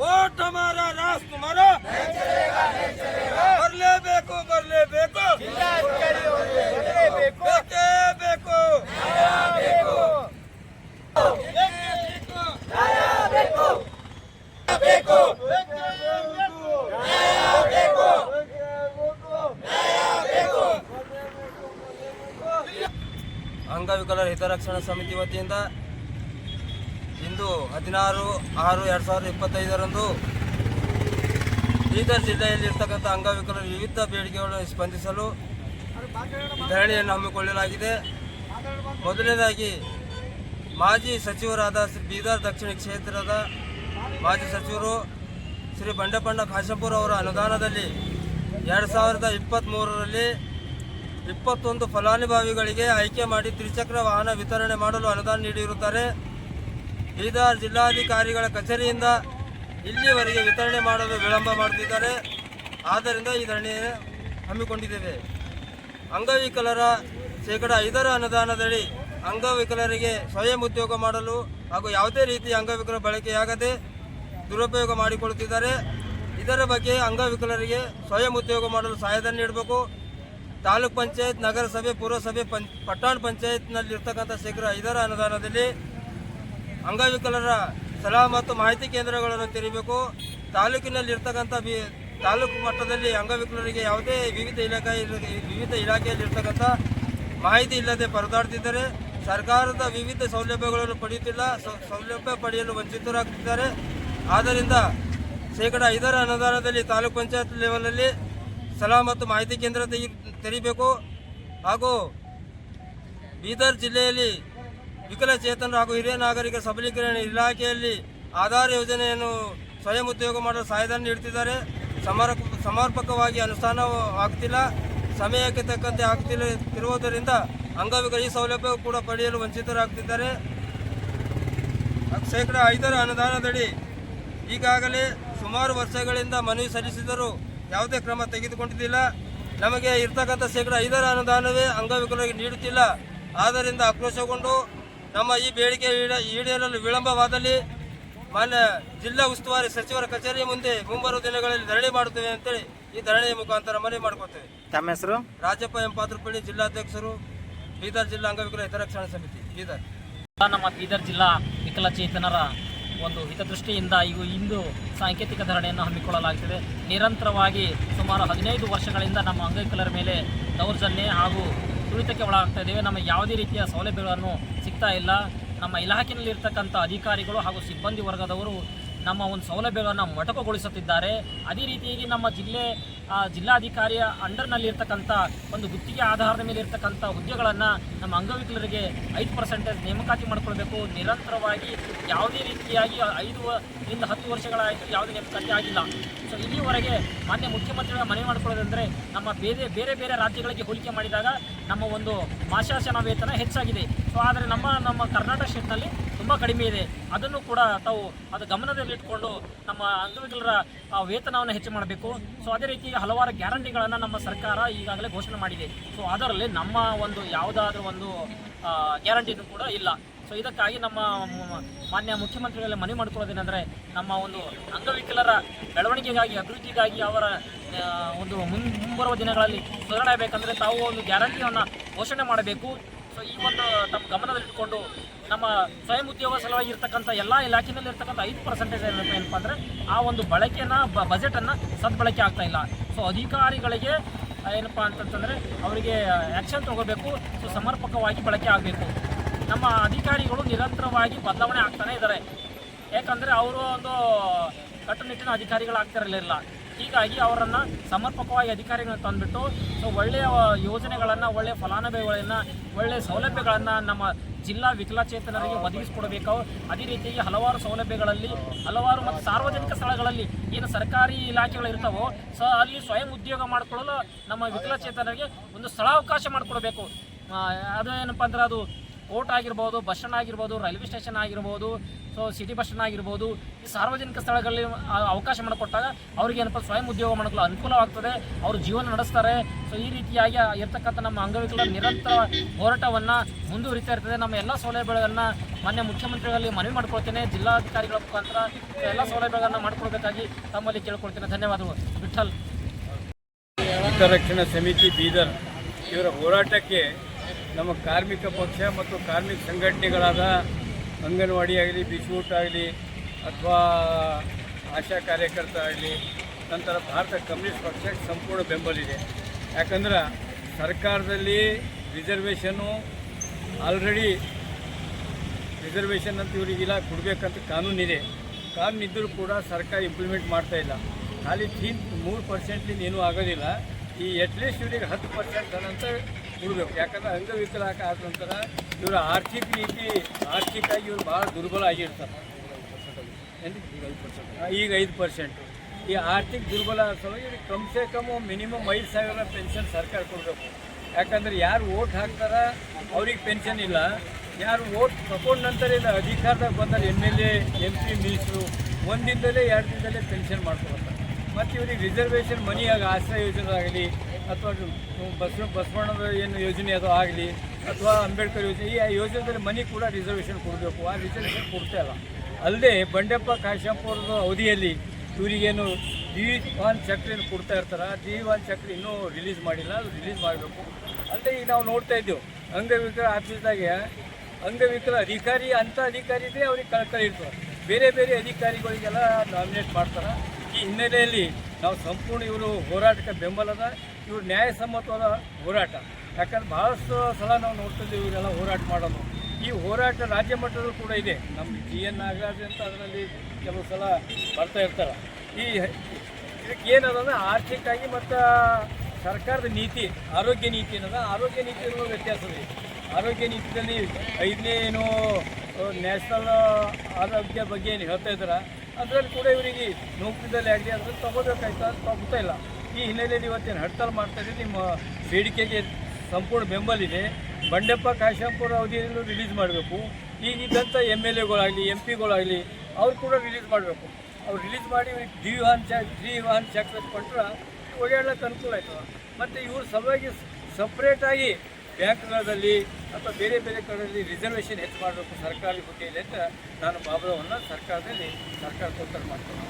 Vote हमारा राज तुम्हारा ಬರಲೇಬೇಕು ಬರಲೇಬೇಕು ಬೇಕೇ ಬೇಕು ಅಂಗವಿಕಲರ ಹಿತರಕ್ಷಣಾ ಸಮಿತಿ ವತಿಯಿಂದ ಇಂದು ಹದಿನಾರು, ಆರು, ಎರಡು ಸಾವಿರದ ಇಪ್ಪತ್ತೈದರಂದು ಬೀದರ್ ಜಿಲ್ಲೆಯಲ್ಲಿರ್ತಕ್ಕಂಥ ಅಂಗವಿಕಲರು ವಿವಿಧ ಬೇಡಿಕೆಗಳನ್ನು ಸ್ಪಂದಿಸಲು ಧರಣಿಯನ್ನು ಹಮ್ಮಿಕೊಳ್ಳಲಾಗಿದೆ. ಮೊದಲನೇದಾಗಿ, ಮಾಜಿ ಸಚಿವರಾದ ಶ್ರೀ ಬೀದರ್ ದಕ್ಷಿಣ ಕ್ಷೇತ್ರದ ಮಾಜಿ ಸಚಿವರು ಶ್ರೀ ಬಂಡೆಪಣ್ಣ ಕಾಶಂಪುರ ಅವರ ಅನುದಾನದಲ್ಲಿ ಎರಡು ಸಾವಿರದ ಇಪ್ಪತ್ತ್ಮೂರರಲ್ಲಿ ಇಪ್ಪತ್ತೊಂದು ಫಲಾನುಭವಿಗಳಿಗೆ ಆಯ್ಕೆ ಮಾಡಿ ತ್ರಿಚಕ್ರ ವಾಹನ ವಿತರಣೆ ಮಾಡಲು ಅನುದಾನ ನೀಡಿರುತ್ತಾರೆ. ಬೀದರ್ ಜಿಲ್ಲಾಧಿಕಾರಿಗಳ ಕಚೇರಿಯಿಂದ ಇಲ್ಲಿವರೆಗೆ ವಿತರಣೆ ಮಾಡಲು ವಿಳಂಬ ಮಾಡುತ್ತಿದ್ದಾರೆ. ಆದ್ದರಿಂದ ಈ ಧರಣಿ ಹಮ್ಮಿಕೊಂಡಿದ್ದೇವೆ. ಅಂಗವಿಕಲರ ಶೇಕಡ ಐದರ ಅನುದಾನದಲ್ಲಿ ಅಂಗವಿಕಲರಿಗೆ ಸ್ವಯಂ ಉದ್ಯೋಗ ಮಾಡಲು ಹಾಗೂ ಯಾವುದೇ ರೀತಿಯ ಅಂಗವಿಕಲ ಬಳಕೆಯಾಗದೆ ದುರುಪಯೋಗ ಮಾಡಿಕೊಳ್ಳುತ್ತಿದ್ದಾರೆ. ಇದರ ಬಗ್ಗೆ ಅಂಗವಿಕಲರಿಗೆ ಸ್ವಯಂ ಉದ್ಯೋಗ ಮಾಡಲು ಸಹಾಯಧನ ನೀಡಬೇಕು. ತಾಲೂಕ್ ಪಂಚಾಯತ್, ನಗರಸಭೆ, ಪುರಸಭೆ, ಪಂ, ಪಟ್ಟಣ ಪಂಚಾಯತ್ನಲ್ಲಿರ್ತಕ್ಕಂಥ ಶೇಕಡ ಐದರ ಅನುದಾನದಲ್ಲಿ ಅಂಗವಿಕಲರ ಸಲಹಾ ಮತ್ತು ಮಾಹಿತಿ ಕೇಂದ್ರಗಳನ್ನು ತೆರೀಬೇಕು. ತಾಲೂಕಿನಲ್ಲಿ ಇರ್ತಕ್ಕಂಥ ಬಿ, ತಾಲೂಕು ಮಟ್ಟದಲ್ಲಿ ಅಂಗವಿಕಲರಿಗೆ ಯಾವುದೇ ವಿವಿಧ ಇಲಾಖೆ ವಿವಿಧ ಇಲಾಖೆಯಲ್ಲಿರ್ತಕ್ಕಂಥ ಮಾಹಿತಿ ಇಲ್ಲದೆ ಪರದಾಡ್ತಿದ್ದಾರೆ. ಸರ್ಕಾರದ ವಿವಿಧ ಸೌಲಭ್ಯಗಳನ್ನು ಪಡೆಯುತ್ತಿಲ್ಲ. ಸೌಲಭ್ಯ ಪಡೆಯಲು ವಂಚಿತರಾಗ್ತಿದ್ದಾರೆ. ಆದ್ದರಿಂದ ಶೇಕಡ ಐದರ ಅನುದಾನದಲ್ಲಿ ತಾಲೂಕು ಪಂಚಾಯತ್ ಲೆವೆಲಲ್ಲಿ ಸಲಹಾ ಮತ್ತು ಮಾಹಿತಿ ಕೇಂದ್ರ ತೆಗಿ, ತೆರೀಬೇಕು. ಹಾಗೂ ಬೀದರ್ ಜಿಲ್ಲೆಯಲ್ಲಿ ವಿಕಲಚೇತನರು ಹಾಗೂ ಹಿರಿಯ ನಾಗರಿಕ ಸಬಲೀಕರಣ ಇಲಾಖೆಯಲ್ಲಿ ಆಧಾರ್ ಯೋಜನೆಯನ್ನು ಸ್ವಯಂ ಉದ್ಯೋಗ ಮಾಡಲು ಸಹಾಯಧನ ನೀಡುತ್ತಿದ್ದಾರೆ. ಸಮರ ಸಮರ್ಪಕವಾಗಿ ಅನುಷ್ಠಾನ ಆಗ್ತಿಲ್ಲ. ಸಮಯಕ್ಕೆ ತಕ್ಕಂತೆ ಆಗ್ತಿರುವುದರಿಂದ ಅಂಗವಿಕಲ ಈ ಸೌಲಭ್ಯ ಕೂಡ ಪಡೆಯಲು ವಂಚಿತರಾಗ್ತಿದ್ದಾರೆ. ಶೇಕಡ ಐದರ ಅನುದಾನದಡಿ ಈಗಾಗಲೇ ಸುಮಾರು ವರ್ಷಗಳಿಂದ ಮನವಿ ಸಲ್ಲಿಸಿದರೂ ಯಾವುದೇ ಕ್ರಮ ತೆಗೆದುಕೊಂಡಿದ್ದಿಲ್ಲ. ನಮಗೆ ಇರ್ತಕ್ಕಂಥ ಶೇಕಡ ಐದರ ಅನುದಾನವೇ ಅಂಗವಿಕಲರಿಗೆ ನೀಡುತ್ತಿಲ್ಲ. ಆದ್ದರಿಂದ ಆಕ್ರೋಶಗೊಂಡು ನಮ್ಮ ಈ ಬೇಡಿಕೆ ಈಡ- ಈಡೇರಲು ವಿಳಂಬವಾದಲ್ಲಿ ಮಾನ್ಯ ಜಿಲ್ಲಾ ಉಸ್ತುವಾರಿ ಸಚಿವರ ಕಚೇರಿ ಮುಂದೆ ಮುಂಬರುವ ದಿನಗಳಲ್ಲಿ ಧರಣಿ ಮಾಡುತ್ತೇವೆ ಅಂತೇಳಿ ಈ ಧರಣಿಯ ಮುಖಾಂತರ ಮನವಿ ಮಾಡ್ಕೊತೇವೆ. ತಮ್ಮ ಹೆಸರು? ರಾಜಪ್ಪ ಎಂ ಪಾತ್ರಪಳ್ಳಿ ಜಿಲ್ಲಾಧ್ಯಕ್ಷರು ಬೀದರ್ ಜಿಲ್ಲಾ ಅಂಗವಿಕಲ ಹಿತರಕ್ಷಣಾ ಸಮಿತಿ ಬೀದರ್. ನಮ್ಮ ಬೀದರ್ ಜಿಲ್ಲಾ ವಿಕಲಚೇತನರ ಒಂದು ಹಿತದೃಷ್ಟಿಯಿಂದ ಇವು ಇಂದು ಸಾಂಕೇತಿಕ ಧರಣಿಯನ್ನು ಹಮ್ಮಿಕೊಳ್ಳಲಾಗುತ್ತಿದೆ ನಿರಂತರವಾಗಿ ಸುಮಾರು ಹದಿನೈದು ವರ್ಷಗಳಿಂದ ನಮ್ಮ ಅಂಗವಿಕಲರ ಮೇಲೆ ದೌರ್ಜನ್ಯ ಹಾಗೂ ತುಳಿತಕ್ಕೆ ಒಳಗಾಗ್ತಾ ಇದ್ದೇವೆ. ನಮಗೆ ಯಾವುದೇ ರೀತಿಯ ಸೌಲಭ್ಯಗಳನ್ನು ಸಿಗ್ತಾ ಇಲ್ಲ. ನಮ್ಮ ಇಲಾಖೆಯಲ್ಲಿರ್ತಕ್ಕಂಥ ಅಧಿಕಾರಿಗಳು ಹಾಗೂ ಸಿಬ್ಬಂದಿ ವರ್ಗದವರು ನಮ್ಮ ಒಂದು ಸೌಲಭ್ಯಗಳನ್ನು ಮೊಟಕುಗೊಳಿಸುತ್ತಿದ್ದಾರೆ. ಅದೇ ರೀತಿಯಾಗಿ ನಮ್ಮ ಜಿಲ್ಲೆ ಜಿಲ್ಲಾಧಿಕಾರಿಯ ಅಂಡರ್ನಲ್ಲಿ ಇರ್ತಕ್ಕಂಥ ಒಂದು ಗುತ್ತಿಗೆ ಆಧಾರದ ಮೇಲೆ ಇರ್ತಕ್ಕಂಥ ಹುದ್ದೆಗಳನ್ನು ನಮ್ಮ ಅಂಗವಿಕಲರಿಗೆ ಐದು ಪರ್ಸೆಂಟೇಜ್ ನೇಮಕಾತಿ ಮಾಡಿಕೊಳ್ಬೇಕು. ನಿರಂತರವಾಗಿ ಯಾವುದೇ ರೀತಿಯಾಗಿ ಐದು ಇಂದ ಹತ್ತು ವರ್ಷಗಳಾಯಿತು ಯಾವುದೇ ನೇಮಕಾತಿ ಆಗಿಲ್ಲ. ಸೊ ಇಲ್ಲಿವರೆಗೆ ಮಾನ್ಯ ಮುಖ್ಯಮಂತ್ರಿಗಳ ಮನವಿ ಮಾಡಿಕೊಳ್ಳೋದಂದರೆ ನಮ್ಮ ಬೇರೆ ಬೇರೆ ಬೇರೆ ರಾಜ್ಯಗಳಿಗೆ ಹೋಲಿಕೆ ಮಾಡಿದಾಗ ನಮ್ಮ ಒಂದು ಮಾಶಾಸನ ವೇತನ ಹೆಚ್ಚಾಗಿದೆ. ಸೊ ಆದರೆ ನಮ್ಮ ನಮ್ಮ ಕರ್ನಾಟಕ ಸ್ಟೇಟ್ನಲ್ಲಿ ತುಂಬ ಕಡಿಮೆ ಇದೆ. ಅದನ್ನು ಕೂಡ ತಾವು ಅದು ಗಮನದಲ್ಲಿಟ್ಟುಕೊಂಡು ನಮ್ಮ ಅಂಗವಿಕಲರ ವೇತನವನ್ನು ಹೆಚ್ಚು ಮಾಡಬೇಕು. ಸೊ ಅದೇ ರೀತಿ ಹಲವಾರು ಗ್ಯಾರಂಟಿಗಳನ್ನು ನಮ್ಮ ಸರ್ಕಾರ ಈಗಾಗಲೇ ಘೋಷಣೆ ಮಾಡಿದೆ. ಸೊ ಅದರಲ್ಲಿ ನಮ್ಮ ಒಂದು ಯಾವುದಾದ್ರೂ ಒಂದು ಗ್ಯಾರಂಟಿನೂ ಕೂಡ ಇಲ್ಲ. ಸೊ ಇದಕ್ಕಾಗಿ ನಮ್ಮ ಮಾನ್ಯ ಮುಖ್ಯಮಂತ್ರಿಗಳಲ್ಲಿ ಮನವಿ ಮಾಡಿಕೊಳ್ಳೋದೇನೆಂದರೆ ನಮ್ಮ ಒಂದು ಅಂಗವಿಕಲರ ಬೆಳವಣಿಗೆಗಾಗಿ, ಅಭಿವೃದ್ಧಿಗಾಗಿ ಅವರ ಒಂದು ಮುಂಬರುವ ದಿನಗಳಲ್ಲಿ ಸುಧಾರಣೆ ಆಗಬೇಕಂದ್ರೆ ತಾವು ಒಂದು ಗ್ಯಾರಂಟಿಯನ್ನು ಘೋಷಣೆ ಮಾಡಬೇಕು. ಈ ಒಂದು ತಮ್ಮ ಗಮನದಲ್ಲಿಟ್ಕೊಂಡು ನಮ್ಮ ಸ್ವಯಂ ಉದ್ಯೋಗ ಸಲುವಾಗಿ ಇರ್ತಕ್ಕಂಥ ಎಲ್ಲ ಇಲಾಖೆಯಲ್ಲಿ ಇರ್ತಕ್ಕಂಥ ಐದು ಪರ್ಸೆಂಟೇಜ್ ಏನಪ್ಪ ಅಂದರೆ ಆ ಒಂದು ಬಳಕೆನ ಬಜೆಟನ್ನು ಸದ್ಬಳಕೆ ಆಗ್ತಾ ಇಲ್ಲ. ಸೊ ಅಧಿಕಾರಿಗಳಿಗೆ ಏನಪ್ಪ ಅಂತಂತಂದರೆ ಅವರಿಗೆ ಆ್ಯಕ್ಷನ್ ತಗೋಬೇಕು ಸೊ ಸಮರ್ಪಕವಾಗಿ ಬಳಕೆ ಆಗಬೇಕು. ನಮ್ಮ ಅಧಿಕಾರಿಗಳು ನಿರಂತರವಾಗಿ ಬದಲಾವಣೆ ಆಗ್ತಾನೆ ಇದ್ದಾರೆ. ಯಾಕಂದರೆ ಅವರು ಒಂದು ಕಟ್ಟುನಿಟ್ಟಿನ ಅಧಿಕಾರಿಗಳಾಗ್ತಿರಲಿಲ್ಲ ಹೀಗಾಗಿ ಅವರನ್ನು ಸಮರ್ಪಕವಾಗಿ ಅಧಿಕಾರಿಗಳನ್ನ ತಂದುಬಿಟ್ಟು ಸೊ ಒಳ್ಳೆಯ ಯೋಜನೆಗಳನ್ನು, ಒಳ್ಳೆಯ ಫಲಾನುಭವಿಗಳನ್ನು, ಒಳ್ಳೆಯ ಸೌಲಭ್ಯಗಳನ್ನು ನಮ್ಮ ಜಿಲ್ಲಾ ವಿಕಲಚೇತನರಿಗೆ ಒದಗಿಸಿಕೊಡಬೇಕು. ಅದೇ ರೀತಿಯಾಗಿ ಹಲವಾರು ಸೌಲಭ್ಯಗಳಲ್ಲಿ, ಹಲವಾರು ಮತ್ತು ಸಾರ್ವಜನಿಕ ಸ್ಥಳಗಳಲ್ಲಿ ಏನು ಸರ್ಕಾರಿ ಇಲಾಖೆಗಳು ಇರ್ತಾವೋ ಸೊ ಅಲ್ಲಿ ಸ್ವಯಂ ಉದ್ಯೋಗ ಮಾಡಿಕೊಳ್ಳಲು ನಮ್ಮ ವಿಕಲಚೇತನರಿಗೆ ಒಂದು ಸ್ಥಳಾವಕಾಶ ಮಾಡಿಕೊಡಬೇಕು. ಅದು ಏನಪ್ಪ ಅಂದ್ರೆ ಅದು ಕೋರ್ಟ್ ಆಗಿರ್ಬೋದು, ಬಸ್ ಸ್ಟ್ಯಾಂಡ್ ಆಗಿರ್ಬೋದು, ರೈಲ್ವೆ ಸ್ಟೇಷನ್ ಆಗಿರ್ಬೋದು, ಸೊ ಸಿಟಿ ಬಸ್ ಸ್ಟ್ಯಾಂಡ್ ಆಗಿರ್ಬೋದು, ಈ ಸಾರ್ವಜನಿಕ ಸ್ಥಳಗಳಲ್ಲಿ ಅವಕಾಶ ಮಾಡಿಕೊಟ್ಟಾಗ ಅವ್ರಿಗೆ ಏನಪ್ಪ, ಸ್ವಯಂ ಉದ್ಯೋಗ ಮಾಡಲು ಅನುಕೂಲವಾಗ್ತದೆ, ಅವರು ಜೀವನ ನಡೆಸ್ತಾರೆ. ಸೊ ಈ ರೀತಿಯಾಗಿ ಇರ್ತಕ್ಕಂಥ ನಮ್ಮ ಅಂಗವಿಕಲರ ನಿರಂತರ ಹೋರಾಟವನ್ನು ಮುಂದುವರಿತಾ ಇರ್ತದೆ. ನಮ್ಮ ಎಲ್ಲ ಸೌಲಭ್ಯಗಳನ್ನು ಮಾನ್ಯ ಮುಖ್ಯಮಂತ್ರಿಗಳಲ್ಲಿ ಮನವಿ ಮಾಡ್ಕೊಳ್ತೇನೆ. ಜಿಲ್ಲಾಧಿಕಾರಿಗಳ ಮುಖಾಂತರ ಎಲ್ಲ ಸೌಲಭ್ಯಗಳನ್ನು ಮಾಡಿಕೊಡ್ಬೇಕಾಗಿ ತಮ್ಮಲ್ಲಿ ಕೇಳ್ಕೊಳ್ತೇನೆ. ಧನ್ಯವಾದಗಳು. ವಿಠಲ್. ಹಿತರಕ್ಷಣಾ ಸಮಿತಿ ಬೀದರ್ ಇವರ ಹೋರಾಟಕ್ಕೆ ನಮ್ಮ ಕಾರ್ಮಿಕ ಪಕ್ಷ ಮತ್ತು ಕಾರ್ಮಿಕ ಸಂಘಟನೆಗಳಾದ ಅಂಗನವಾಡಿ ಆಗಲಿ ಬಿಸ್ಕೂಟ್ ಆಗಲಿ ಅಥವಾ ಆಶಾ ಕಾರ್ಯಕರ್ತ ಆಗಲಿ, ನಂತರ ಭಾರತ ಕಮ್ಯುನಿಸ್ಟ್ ಪಕ್ಷಕ್ಕೆ ಸಂಪೂರ್ಣ ಬೆಂಬಲಿದೆ. ಯಾಕಂದ್ರೆ ಸರ್ಕಾರದಲ್ಲಿ ರಿಸರ್ವೇಷನ್ನು ಆಲ್ರೆಡಿ ರಿಸರ್ವೇಷನ್ ಅಂತ ಇವರಿಗೆಲ್ಲ ಕೊಡಬೇಕಂತ ಕಾನೂನಿದೆ ಕಾನೂನು ಇದ್ದರೂ ಕೂಡ ಸರ್ಕಾರ ಇಂಪ್ಲಿಮೆಂಟ್ ಮಾಡ್ತಾ ಇಲ್ಲ. ಖಾಲಿ ತೀನ್ ಮೂರು ಪರ್ಸೆಂಟ್ಲಿಂದ ಏನೂ ಆಗೋದಿಲ್ಲ. ಈ ಅಟ್ಲೀಸ್ಟ್ ಇವರಿಗೆ ಹತ್ತು ಪರ್ಸೆಂಟ್ ಅಂತ ಕೊಡಬೇಕು ಯಾಕಂದ್ರೆ ಅಂಗವಿಕಲಾಕ ಆದ ನಂತರ ಇವರ ಆರ್ಥಿಕ ರೀತಿ ಆರ್ಥಿಕವಾಗಿ ಇವರು ಭಾಳ ದುರ್ಬಲ ಆಗಿರ್ತಾರೆ. ಈಗ ಐದು ಪರ್ಸೆಂಟ್ ಈ ಆರ್ಥಿಕ ದುರ್ಬಲ ಸಲುವಾಗಿ ಇವ್ರಿಗೆ ಕಮ್ಸೆ ಕಮ್ ಮಿನಿಮಮ್ ಐದು ಸಾವಿರ ಪೆನ್ಷನ್ ಸರ್ಕಾರ ಕೊಡಬೇಕು. ಯಾಕಂದ್ರೆ ಯಾರು ಓಟ್ ಹಾಕ್ತಾರ ಅವ್ರಿಗೆ ಪೆನ್ಷನ್ ಇಲ್ಲ. ಯಾರು ಓಟ್ ತಗೊಂಡ ನಂತರ ಇಲ್ಲ ಅಧಿಕಾರದಾಗ ಬಂದರೆ M L A M P minister ಒಂದಿಂದಲೇ ಎರಡು ದಿನದಲ್ಲೇ ಪೆನ್ಷನ್ ಮಾಡ್ಕೊಳ್ತಾರೆ ಮತ್ತು ಇವ್ರಿಗೆ ರಿಸರ್ವೇಷನ್ ಮನಿಯಾಗ ಆಶ್ರಯ ಯೋಜನೆ ಆಗಲಿ ಅಥವಾ ಬಸ್ ಬಸವಣ್ಣದ ಏನು ಯೋಜನೆ ಅದು ಆಗಲಿ ಅಥವಾ ಅಂಬೇಡ್ಕರ್ ಯೋಜನೆ, ಈ ಯೋಜನೆದಲ್ಲಿ ಮನೆ ಕೂಡ ರಿಸರ್ವೇಷನ್ ಕೊಡಬೇಕು. ಆ ರಿಸರ್ವೇಷನ್ ಕೊಡ್ತಾ ಇಲ್ಲ. ಅಲ್ಲದೆ ಬಂಡೆಪ್ಪ ಕಾಶಂಪುರದ ಅವಧಿಯಲ್ಲಿ ಇವರಿಗೇನು ಡಿ ಒನ್ ಚಕ್ರಿನ ಕೊಡ್ತಾ ಇರ್ತಾರೆ ಡಿ ಒನ್ ಚಕ್ರಿ ಇನ್ನೂ ರಿಲೀಸ್ ಮಾಡಿಲ್ಲ, ಅದು ರಿಲೀಸ್ ಮಾಡಬೇಕು. ಅಲ್ಲದೆ ಈಗ ನಾವು ನೋಡ್ತಾ ಇದ್ದೆವು, ಅಂಗವಿಕಲ ಆಫೀಸ್ದಾಗೆ ಅಂಗವಿಕಲ ಅಧಿಕಾರಿ ಅಂಥ ಅಧಿಕಾರಿ ಇದ್ರೆ ಅವ್ರಿಗೆ ಕಳ್ಕಳಿ ಇರ್ತಾರೆ ಬೇರೆ ಬೇರೆ ಅಧಿಕಾರಿಗಳಿಗೆಲ್ಲ ನಾಮಿನೇಟ್ ಮಾಡ್ತಾರೆ. ಈ ಹಿನ್ನೆಲೆಯಲ್ಲಿ ನಾವು ಸಂಪೂರ್ಣ ಇವರು ಹೋರಾಟಕ್ಕೆ ಬೆಂಬಲದ ಇವರು ನ್ಯಾಯಸಮ್ಮತವಾದ ಹೋರಾಟ. ಯಾಕಂದ್ರೆ ಭಾಳಷ್ಟು ಸಲ ನಾವು ನೋಡ್ತಿದ್ದೀವಿ ಇವರೆಲ್ಲ ಹೋರಾಟ ಮಾಡೋದು. ಈ ಹೋರಾಟ ರಾಜ್ಯ ಮಟ್ಟದಲ್ಲೂ ಕೂಡ ಇದೆ. ನಮ್ಮ ಜಿ ಎನ್ ನಾಗರಾಜ್ ಅಂತ ಅದರಲ್ಲಿ ಕೆಲವು ಸಲ ಬರ್ತಾ ಇರ್ತಾರೆ. ಈ ಇದಕ್ಕೆ ಏನದ ಆರ್ಥಿಕವಾಗಿ ಮತ್ತು ಸರ್ಕಾರದ ನೀತಿ, ಆರೋಗ್ಯ ನೀತಿ ಏನದ? ಆರೋಗ್ಯ ನೀತಿ ಅನ್ನೋ ವ್ಯತ್ಯಾಸ ಇದೆ ಆರೋಗ್ಯ ನೀತಿಯಲ್ಲಿ ಐದನೇ ಏನು ನ್ಯಾಷನಲ್ ಆರೋಗ್ಯ ಬಗ್ಗೆ ಏನು ಹೇಳ್ತಾ ಇದ್ದಾರೆ, ಅದರಲ್ಲಿ ಕೂಡ ಇವರಿಗೆ ನೌಕರಿದಲ್ಲಿ ಆಗಲಿ, ಅದರಲ್ಲಿ ತಗೋಬೇಕಾಯ್ತು ಅದು ತಗೋತಾ ಇಲ್ಲ ಈ ಹಿನ್ನೆಲೆಯಲ್ಲಿ ಇವತ್ತೇನು ಹಡ್ತಾಲ್ ಮಾಡ್ತಾ ಇದ್ದೀವಿ ನಿಮ್ಮ ಬೇಡಿಕೆಗೆ ಸಂಪೂರ್ಣ ಬೆಂಬಲಿದೆ. ಬಂಡೆಪ್ಪ ಕಾಶಂಪುರ ಅವಧಿಯಲ್ಲೂ ರಿಲೀಸ್ ಮಾಡಬೇಕು. ಈಗಿದ್ದಂಥ ಎಂ ಎಲ್ ಎಗಳಾಗಲಿ ಎಂ ಪಿಗಳಾಗಲಿ ಅವ್ರು ಕೂಡ ರಿಲೀಸ್ ಮಾಡಬೇಕು. ಅವ್ರು ರಿಲೀಸ್ ಮಾಡಿ ಡಿ ವಾಹನ್ ಚಾ ಡಿ ವಾಹನ್ ಚೆಕ್ ಕೊಟ್ಟರೆ ಓಡಾಡಕ್ಕೆ ಅನುಕೂಲ ಆಯಿತು ಮತ್ತು ಇವ್ರ ಸಲುವಾಗಿ ಸಪ್ರೇಟಾಗಿ ಬ್ಯಾಂಕ್ಗಳಲ್ಲಿ ಅಥವಾ ಬೇರೆ ಬೇರೆ ಕಡೆಯಲ್ಲಿ ರಿಸರ್ವೇಷನ್ ಹೆಚ್ಚು ಮಾಡಬೇಕು ಸರ್ಕಾರಿ ಹುದ್ದೆಯಲ್ಲಿ ಅಂತ ನಾನು ಭಾವನವನ್ನು ಸರ್ಕಾರದಲ್ಲಿ, ಸರ್ಕಾರ ಕೊಡ್ತಾರೆ ಮಾಡ್ತೀನಿ.